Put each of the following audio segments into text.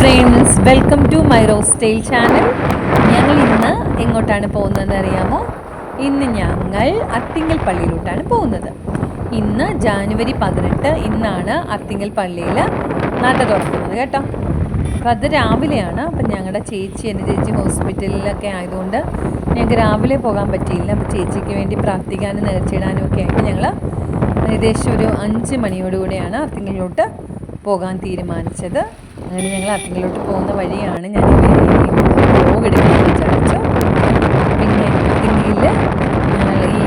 Friends welcome to my rose style channel ഞങ്ങൾ ഇന്ന് എങ്ങോട്ടാണ് പോകുന്നതെന്ന് അറിയാമോ? ഇന്ന് ഞങ്ങൾ അത്തിങ്കൽ പള്ളിയിലോട്ടാണ് പോകുന്നത്. ഇന്ന് ജാനുവരി പതിനെട്ട് ഇന്നാണ് അത്തിങ്കൽ പള്ളിയിൽ നട തുറക്കുന്നത് കേട്ടോ. അപ്പോൾ അത് രാവിലെയാണ്. അപ്പം ഞങ്ങളുടെ ചേച്ചി എന്റെ ചേച്ചി ഹോസ്പിറ്റലിലൊക്കെ ആയതുകൊണ്ട് ഞങ്ങൾക്ക് രാവിലെ പോകാൻ പറ്റിയില്ല. അപ്പോൾ ചേച്ചിക്ക് വേണ്ടി പ്രാർത്ഥിക്കാനും നേർച്ചിടാനും ഒക്കെ ആയിട്ട് ഞങ്ങൾ ഏകദേശം ഒരു അഞ്ച് മണിയോടുകൂടിയാണ് അത്തിങ്ങലിലോട്ട് പോകാൻ തീരുമാനിച്ചത്. അങ്ങനെ ഞങ്ങൾ അത്തങ്ങളിലോട്ട് പോകുന്ന വഴിയാണ് ഞാൻ ബ്ലോഗ് എടുക്കാൻ വിചാരിച്ചു. പിന്നെ അത്തിങ്കലിൽ ഞങ്ങൾ ഈ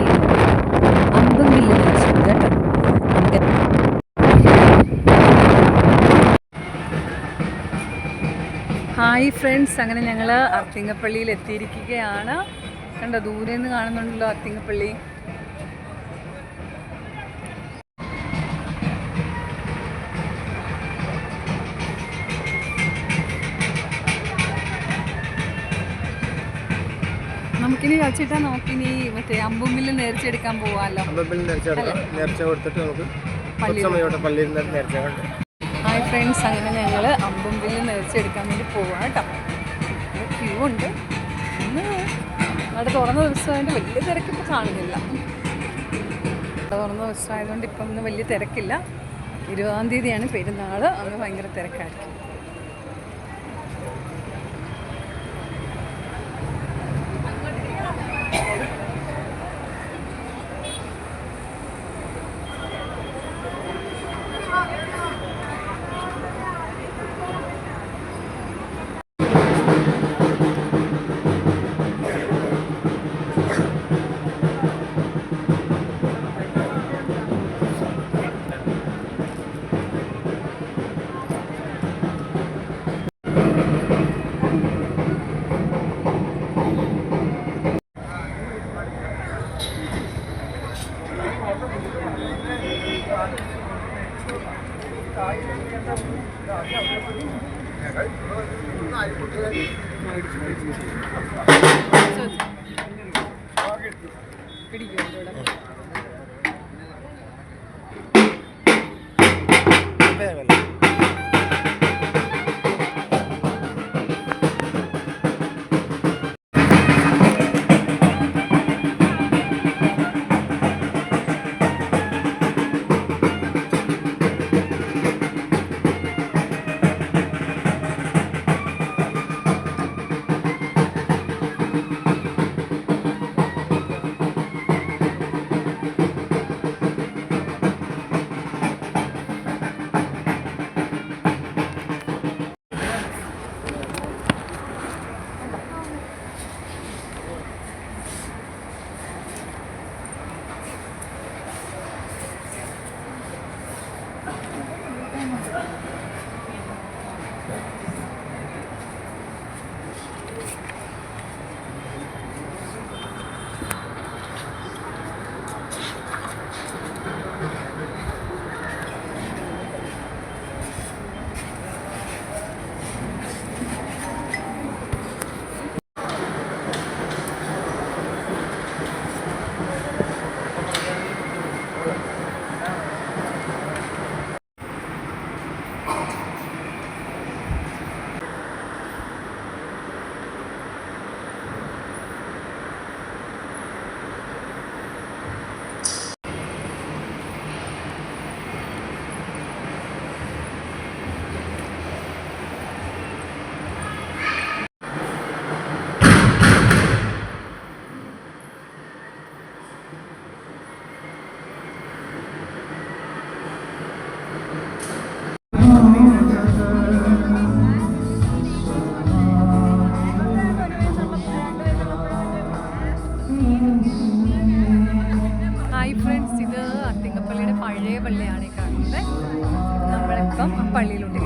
അമ്പങ്കിൽ വെച്ചത് കേട്ടോ. അമ്പ- ഹായ് ഫ്രണ്ട്സ് അങ്ങനെ ഞങ്ങൾ അർത്തിങ്കപ്പള്ളിയിൽ എത്തിയിരിക്കുകയാണ്. കണ്ടോ ദൂരെ നിന്ന് കാണുന്നുണ്ടല്ലോ അർത്തിങ്കപ്പള്ളി നമുക്കിനി വച്ചിട്ടാ നോക്കിനി മറ്റേ അമ്പുമ്പിൽ നേർച്ചെടുക്കാൻ പോവാല്ലോ അമ്പുമ്പിൽ നേർച്ച നേർച്ച കൊടുത്തിട്ട് നമുക്ക് കുറച്ച് പള്ളിയിൽ നേർച്ച ഹായ് ഫ്രണ്ട്സ് അങ്ങനെ ഞങ്ങൾ അമ്പുമ്പിൽ നേർച്ചെടുക്കാൻ വേണ്ടി പോവാം കേട്ടോ. ക്യൂ ഉണ്ട്. ഇന്ന് അവിടെ തുറന്ന ദിവസമായതുകൊണ്ട് വലിയ തിരക്കിപ്പോൾ കാണുന്നില്ല. തുറന്ന ദിവസമായതുകൊണ്ട് ഇപ്പം ഇന്ന് വലിയ തിരക്കില്ല. ഇരുപതാം തീയതിയാണ് പെരുന്നാൾ അന്ന് ഭയങ്കര തിരക്കായിരിക്കും. പിടിക്കും പള്ളിയാണ് ഈ കാണുന്നത്. നമ്മളിപ്പം പള്ളിയിലോട്ട്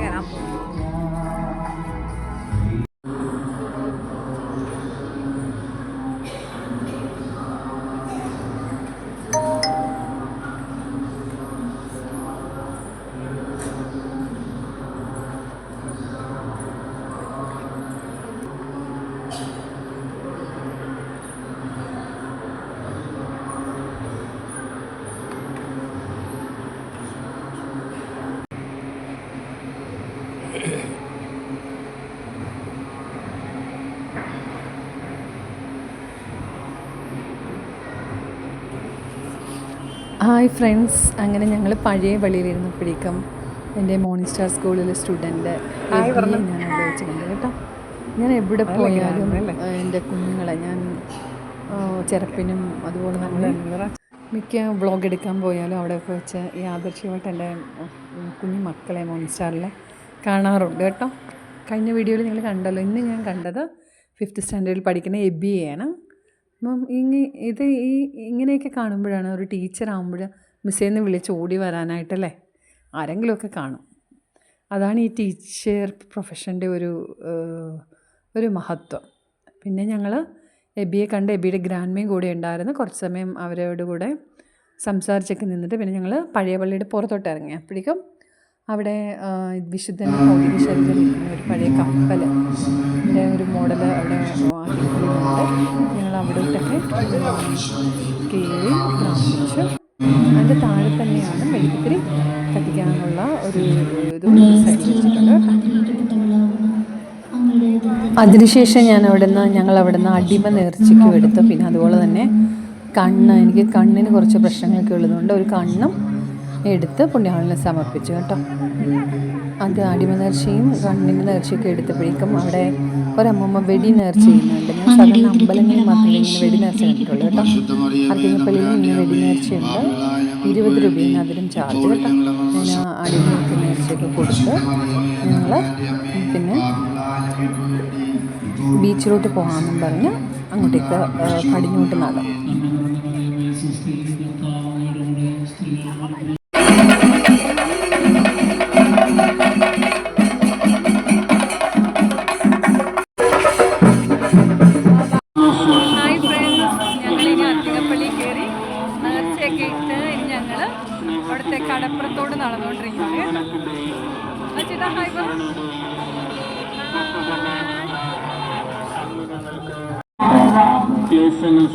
ഹായ് ഫ്രണ്ട്സ് അങ്ങനെ ഞങ്ങൾ പഴയ വഴിയിലിരുന്നപ്പോഴേക്കും എന്റെ മോർണിംഗ് സ്റ്റാർ സ്കൂളിലെ സ്റ്റുഡന്റ് ഞാൻ ആലോചിച്ചിട്ടുണ്ട് കേട്ടോ. ഞാൻ എവിടെ പോയാലും എന്റെ കുഞ്ഞുങ്ങളെ ഞാൻ ചെറുപ്പിനും അതുപോലെ നമ്മൾ മിക്ക വ്ളോഗ് എടുക്കാൻ പോയാലും അവിടെയൊക്കെ വെച്ച് ഈ ആദർശമായിട്ട് എന്റെ കുഞ്ഞു മക്കളെ മോർണിംഗ് സ്റ്റാറിലെ കാണാറുണ്ട് കേട്ടോ. കഴിഞ്ഞ വീഡിയോയിൽ നിങ്ങൾ കണ്ടല്ലോ. ഇന്ന് ഞാൻ കണ്ടത് ഫിഫ്ത്ത് സ്റ്റാൻഡേർഡിൽ പഠിക്കുന്ന എബിയെയാണ് അപ്പം ഇങ്ങ് ഇത് ഈ ഇങ്ങനെയൊക്കെ കാണുമ്പോഴാണ് ഒരു ടീച്ചർ ആകുമ്പോൾ മിസ്സേന്ന് വിളിച്ച് ഓടി വരാനായിട്ടല്ലേ? ആരെങ്കിലുമൊക്കെ കാണും. അതാണ് ഈ ടീച്ചർ പ്രൊഫഷന്റെ ഒരു ഒരു മഹത്വം. പിന്നെ ഞങ്ങൾ എബിയെ കണ്ട് എബിയുടെ ഗ്രാൻഡ്മയും കൂടെ ഉണ്ടായിരുന്നു. കുറച്ച് സമയം അവരോട് കൂടെ സംസാരിച്ചൊക്കെ നിന്നിട്ട് പിന്നെ ഞങ്ങൾ പഴയ പള്ളിയുടെ പുറത്തോട്ട് ഇറങ്ങി. അപ്പോഴേക്കും അവിടെ വിശുദ്ധ ഭൗതിക ശരീരം ഇരിക്കുന്ന ഒരു പഴയ കപ്പൽ അതിന്റെ ഒരു മോഡൽ അവിടെ ആക്കിയിട്ടുണ്ട്. ഞങ്ങൾ അവിടോട്ടൊക്കെ കയറി പ്രാർത്ഥിച്ചു അതിന്റെ താഴെ തന്നെയാണ് മെഴുകുതിരി കത്തിക്കാനുള്ള ഒരു അതിനുശേഷം ഞാൻ അവിടെ നിന്ന് ഞങ്ങൾ അവിടെ നിന്ന് അടിമ നേർച്ചയ്ക്കും എടുത്തു. പിന്നെ അതുപോലെ തന്നെ കണ്ണ് എനിക്ക് കണ്ണിന് കുറച്ച് പ്രശ്നങ്ങളൊക്കെ ഉള്ളതുകൊണ്ട് ഒരു കണ്ണും എടുത്ത് പുണ്യാളിനെ സമർപ്പിച്ചു കേട്ടോ. അത് അടിമ നേർച്ചയും കണ്ണിന്റെ നേർച്ചയൊക്കെ എടുത്തപ്പോഴേക്കും അവിടെ ഒരമ്മമ്മ വെടി നേർച്ച ചെയ്യുന്നുണ്ട്. ഞാൻ സാധാരണ അമ്പലങ്ങളിൽ മാത്രമേ ഇങ്ങനെ വെടി നേർച്ച കണ്ടിട്ടുള്ളൂ കേട്ടോ. അർക്കിങ്ങപ്പള്ളിയിൽ ഇങ്ങനെ വെടി നേർച്ചയുണ്ട്. ഇരുപത് രൂപയാണ് അതിലും ചാർജ് കേട്ടോ. ഞാൻ അടിമയ്ക്ക് നേർച്ചയൊക്കെ കൊടുത്ത് ഞങ്ങൾ പിന്നെ ബീച്ചിലോട്ട് പോകാമെന്നും പറഞ്ഞ് അങ്ങോട്ടേക്ക് കടിഞ്ഞോട്ട് നടന്നു. നേർച്ചയൊക്കെ ഇട്ട് ഇനി ഞങ്ങൾ അവിടുത്തെ കടപ്പുറത്തോട് നടന്നുകൊണ്ടിരിക്കുകയാണ്. കേട്ടോ